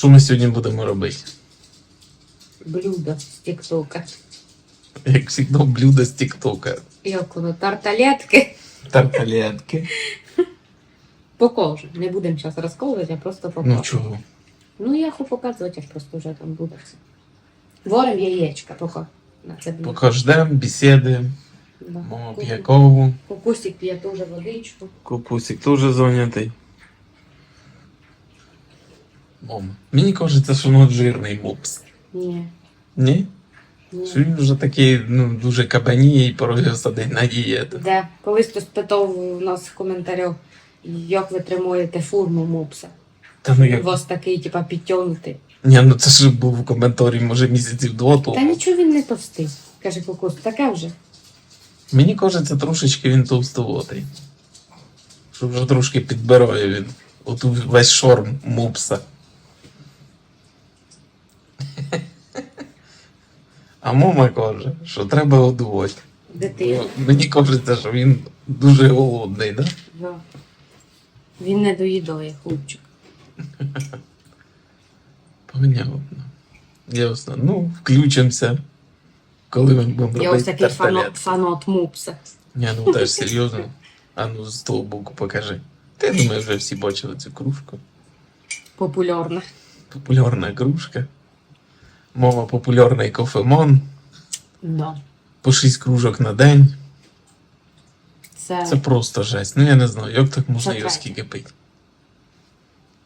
Що ми сьогодні будемо робити? Блюдо з тіктока. Як завжди, блюдо з Тіктока. Як воно, тарталетки. Тарталетки. Покажу. Не будемо зараз розковувати, а просто покажу. Ну чого? Ну, я хочу показувати, як просто вже там буде все. Варим яєчка, поки. На це буде. Поки ждемо, бесідуємо. Да. Мама п'є. Кукусик п'є теж водичку. Купусик теж зайнятий. Мама. Мені кажеться, що воно жирний мопс. Ні. Ні? ні. Що він вже такий, ну, дуже кабаніє і пороги садить на дієту. Де? Колись хтось питав у нас в коментарях, як ви тримаєте форму мопса. Та ну У вас такий, типа, підтягнутий. Ні, ну це ж був в коментарі, може, місяців два Та нічого він не товстий. Каже Кукус, таке вже. Мені кажеться, трошечки він товстоватий. Що вже трошки підбирає він. От весь шорм мопса. А мама каже, що треба годувати. Ну, Мені кажеться, що він дуже голодний, да? Да. Він не доїдає, хлопчик. Понятно. Ясно. Ну, включимося. Коли ми будемо Я ось такий фанат, тарталет. фанат мопса. Ні, ну теж серйозно. А ну з того боку покажи. Ти думаю, вже всі бачили цю кружку. Популярна. Популярна кружка. Мова популярний кофемон. Да. По 6 кружок на день. Це, Це просто жесть. Ну я не знаю, як так можна Це його третє. скільки пити.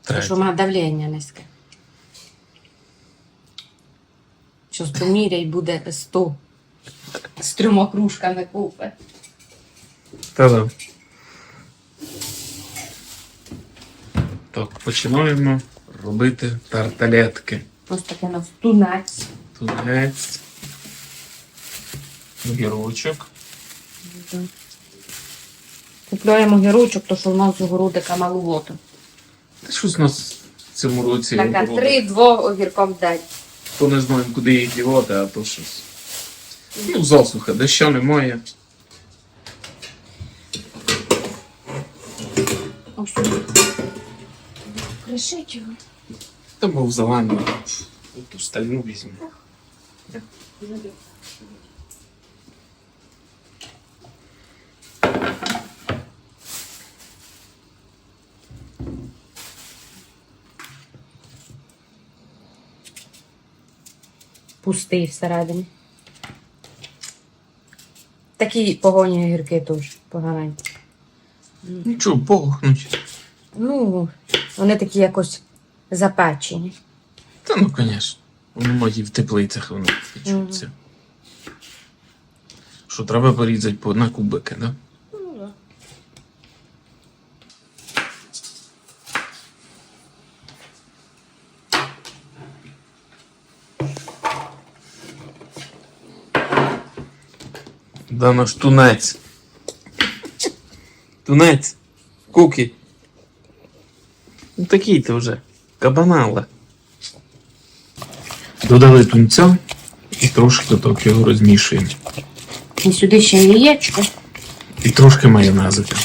це що Третє. має давлення низьке. Щось поміряй буде 100. З трьома кружками купи. Та-да. Так, починаємо робити тарталетки. Ось таке на тунець. Тунець. Гірочок. Купляємо гірочок, то що в нас з огородика маловато. Та щось у нас в цьому році. Така три-двох огірком в день. То не знаємо, куди їх дівати, а то щось. Ну, засуха, доща немає. Ось. Кришить його. Та був зелений. Ту стальну візьму. Пустий всередині. Такі погоні огірки теж поганенькі. Нічого, похнуть. Ну, вони такі якось запечені. Та ну, звісно. Вони мають і в теплицях вони печуться. Що треба порізати по на кубики, да? Да наш тунець. Тунець. Куки. Ну такий ти вже. Кабанала. Додали тунця і трошки так його розмішуємо. І сюди ще яєчко. І трошки майонезика.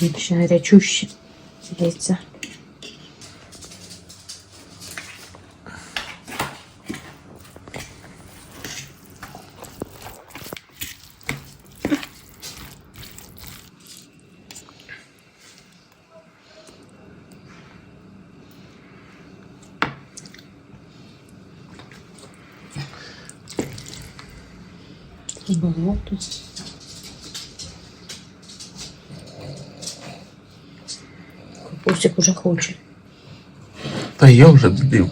Тут ще гарячущі. Яйця. Багато. Капустик уже хоче. Та я вже додив.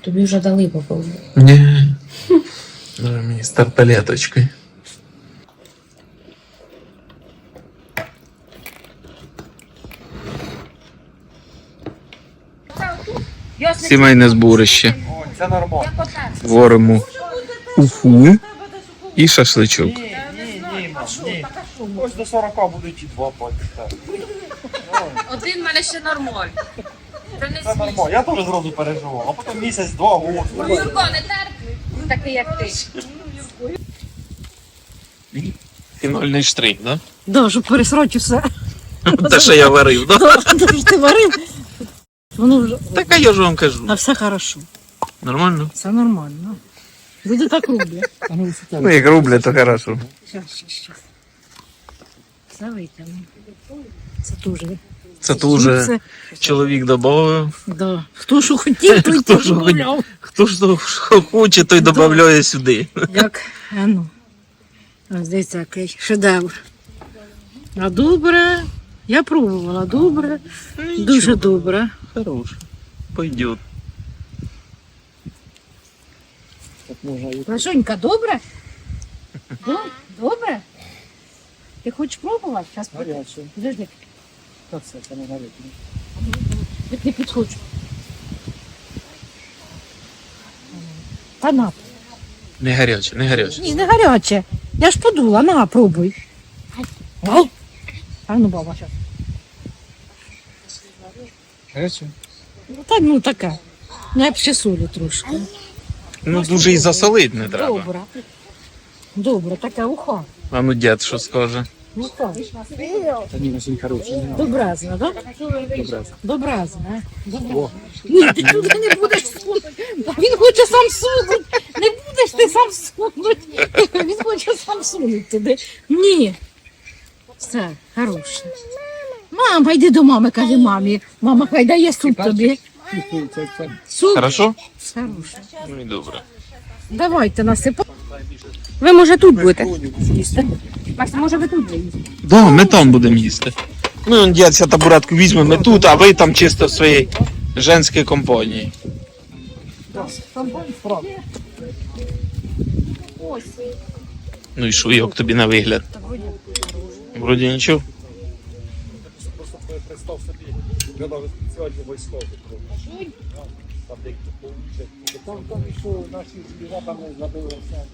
Тобі вже дали попробувати. Ні. Мені з тарталеточкою. Сімейне зборище. Варимо уфу і шашличок. Ні. Ось до 40 будуть і два так. Один в мене ще нормально. Це не Це смішно. нормально. Я теж зразу переживав, а потім місяць-два год. Юрко, не терпи. Такий, як ти. Фінальний штрих, да? Да, щоб пересрати все. Те, що я варив, да? Що ти варив. Воно вже. Так а я ж вам кажу. А все хорошо. Нормально? Все нормально. Люди так роблять. Ну, як рублі, то хорошо. Щас, щас, щас. Це витягну. Це дуже. Це тут вже чоловік додав. да. Хто що хотів, той Хто що гуляв. Хто ж то хоче, той додає сюди. Як, а ну. Ось який шедевр. А добре. Я пробувала, добре. Дуже добре. Хорош. Пойдет. Лешонька, добре? До- Добре? Ти хочеш пробувати? Зараз Гаряче. Подожди, Та все, це не гаряче. не підходжу. Та на. Не гаряче, не гаряче. Ні, не гаряче. Я ж подула, на, пробуй. Ай. А ну, баба, зараз. Гаряче? Ну, та, ну таке. Ну, я б ще солі трошки. Ну дуже і засолить не треба. Добре. Добре, таке ухо. А ну дід що скаже. Ну так. Та ні, насінь хороше. Добразна, так? Добре. Добразна. Добре. Ні, ти туди не будеш сунути. Він хоче сам сунути. Не будеш ти сам сунути. Він хоче сам сунути туди. Ні. Все, хороше. Мама, йди до мами, каже мамі. Мама, хай дає суп тобі. Хорошо? Хороше. Ну і добре. Давайте насипай. Ви може тут будете їсти? Макс, може ви тут будете? Да, ми там будемо їсти. Ну, он дядь ся табуретку візьме, ми тут, а ви там чисто в своїй женській компанії. Ну і що, як тобі на вигляд? Вроді нічого. Просто представ собі, я навіть спеціальні військові. Там. Там, що наші звірятами забилися.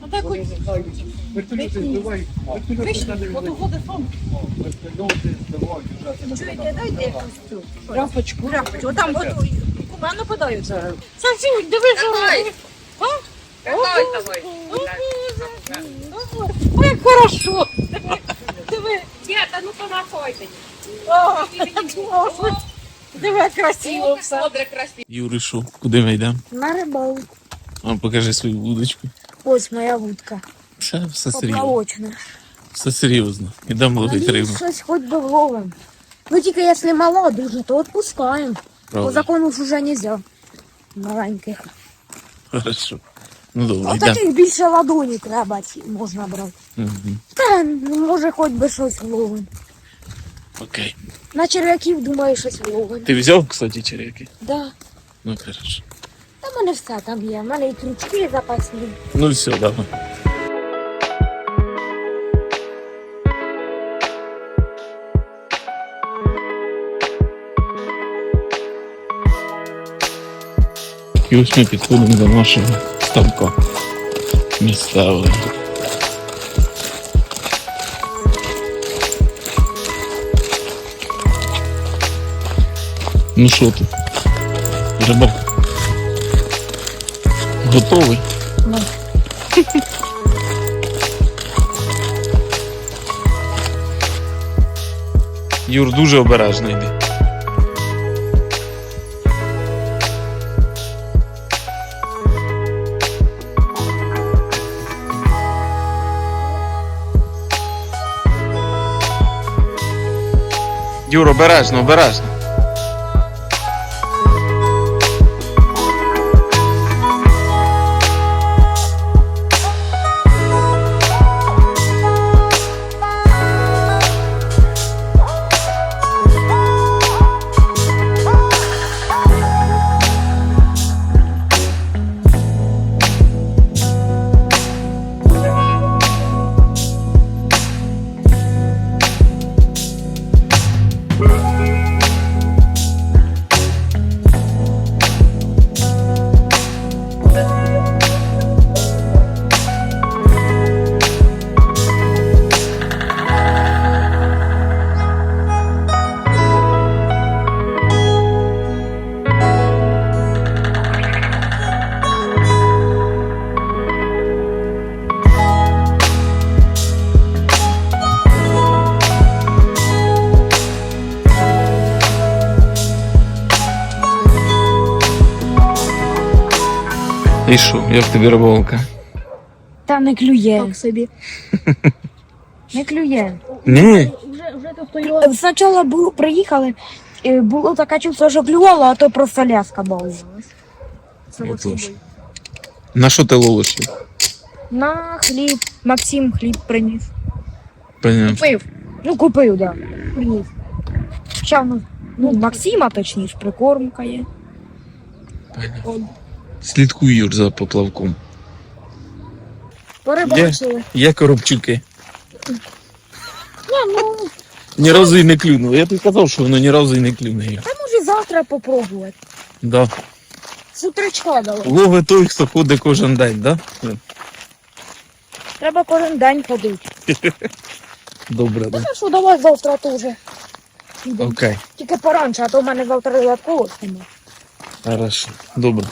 А так Вони не знають, вертольоти збивають, вертольоти. Вертольоти збивають вже. Чуєте, дайте якусь цю от. Сасюнь, диви, Давай. Давай, давай. Ой, як хорошо. Диви. Діта, ну. О, Боже. Диви, як красиво все. Що, куди ми йдемо? На рибалку. А, покажи свою вудочку. Ось моя вудка. Все, все серйозно. Поплавочна. Все серйозно. Ідемо ловити рибу. Надіюсь, щось хоч би вловим. Ну тільки якщо мала дуже, то відпускаємо. По Правда. закону ж уже нельзя. Маленьких. Хорошо. Ну добре, А йдемо. таких більше ладоні треба ці можна брати. Мгм. Та ну, може хоч би щось вловим. Окей. На черв'яків думаю, щось вловим. Ти взяв, кстати, череки? Да. Ну, хорошо. Та в мене все там є. В мене і крючки запасні. Ну все, давай. І ось ми підходимо до нашого ставка місцевого. Ну що ти? Рибак? Готовий? Юр, дуже обережно йди. Юр, обережно, обережно. І що, як тобі рибалка? Та не клює. Так собі. Не клює. Ні. Спочатку було, приїхали, і було таке чувство, що клювало, а то просто ляска балувалась. Отож. На що ти ловиш? їх? На хліб. Максим хліб приніс. Понятно. Купив. Ну, купив, так. Да. Приніс. Ще ну, ну, Максима, точніше, прикормка є. Понятно. Слідкуй Юр за поплавком. Порибачили. Є коробчуки. Ні, ну, Ні разу й не клюнуло. Я тобі казав, що воно ні разу й не клюне. Юр. та може завтра попробувати. Да. З утречка дали. Лови той, хто ходить кожен день, да? Треба кожен день ходити. Добре, да. Та що, давай завтра теж. Окей. Тільки поранше, а то в мене завтра додатково. Хорошо. Добре.